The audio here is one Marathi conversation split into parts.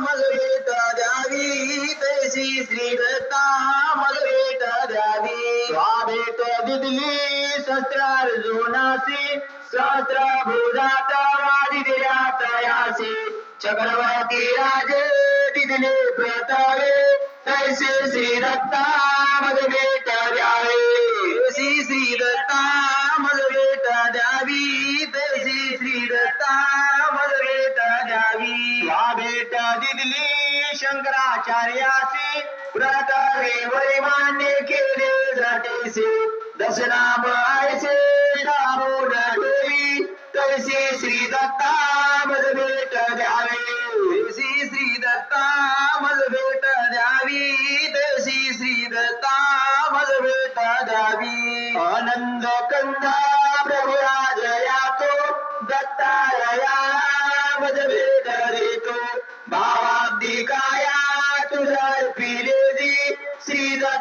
मग द्यावी तैसी श्री दत्ता मग द्यावी दिदली शस्त्रार्जुनासी सहस्र भुजात वादी दिल्या तयासी। चक्रवर्ती राजे दिदले प्रतावे तैसे श्री दत्ता मग द्यावे श्री श्री दत्ता शंकराचार्यासी व्रत रे मान्य केले जातेसे. दशनाम आयसे दामोद देवी तैसी श्री दत्ता मज भेट द्यावे. तैसी श्री दत्ता मज भेट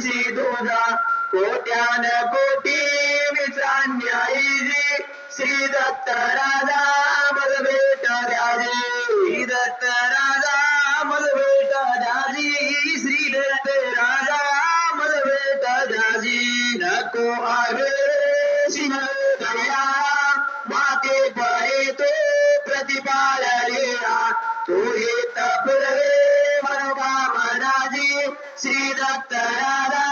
सृष्टीची दोघा कोट्यान कोटी मित्रांन्यायी श्री दत्त राजा मज भेट द्याजी श्री दत्त राजा मज भेट द्याजी श्री दत्त राजा मज भेट द्याजी नको आवे शिन दया माते परे तो प्रतिपाल रे तू हे श्री दत्त राजा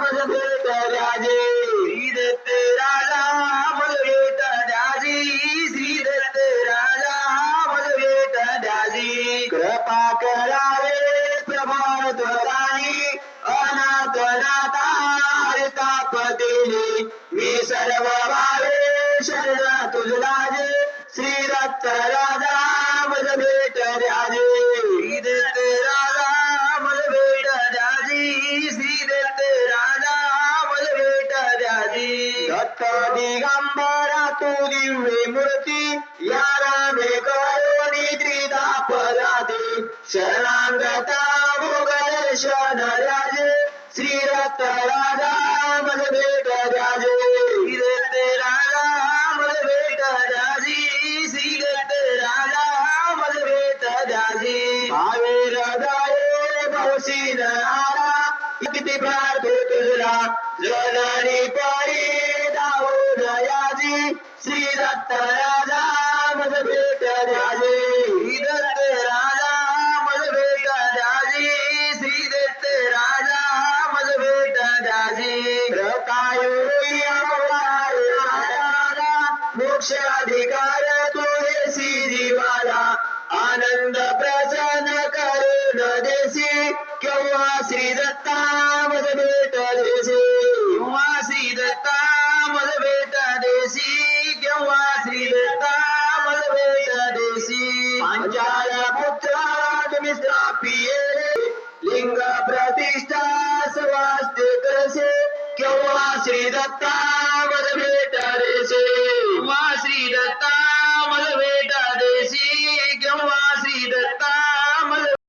मज भेट द्याजी श्री दत्त राजा मज भेट द्याजी श्री दत्त राजा भेट द्याजी कृपा प्रभाव अनाथ नाथा मी सर्व भावे शरण तुझला जे श्री दत्त दिगंबरा तू दिव्य मूर्ती या रामे करोनी त्रिदा पदादी शरणांगता भोगदर्शन राजे श्री दत्त राजा मज भेट राजे श्री दत्त राजा मज भेट राजी श्री दत्त राजा मज भेट राजी भावे हृदये भवशी नारा किती प्रार्थ तुझला. जननी परी मोक्ष अधिकार तो येसी आनंद प्रसन्न करून देसी. केव्हा श्री दत्ता मज भेट देसी. केव्हा श्री दत्ता मज भेट देसी. केव्हा श्री दत्ता मज भेट देसी. पांचाल पुत्र तुम्ही पिये लिंग प्रतिष्ठा स्वास्थ्य करसे केव्हा श्री दत्ता मज भेट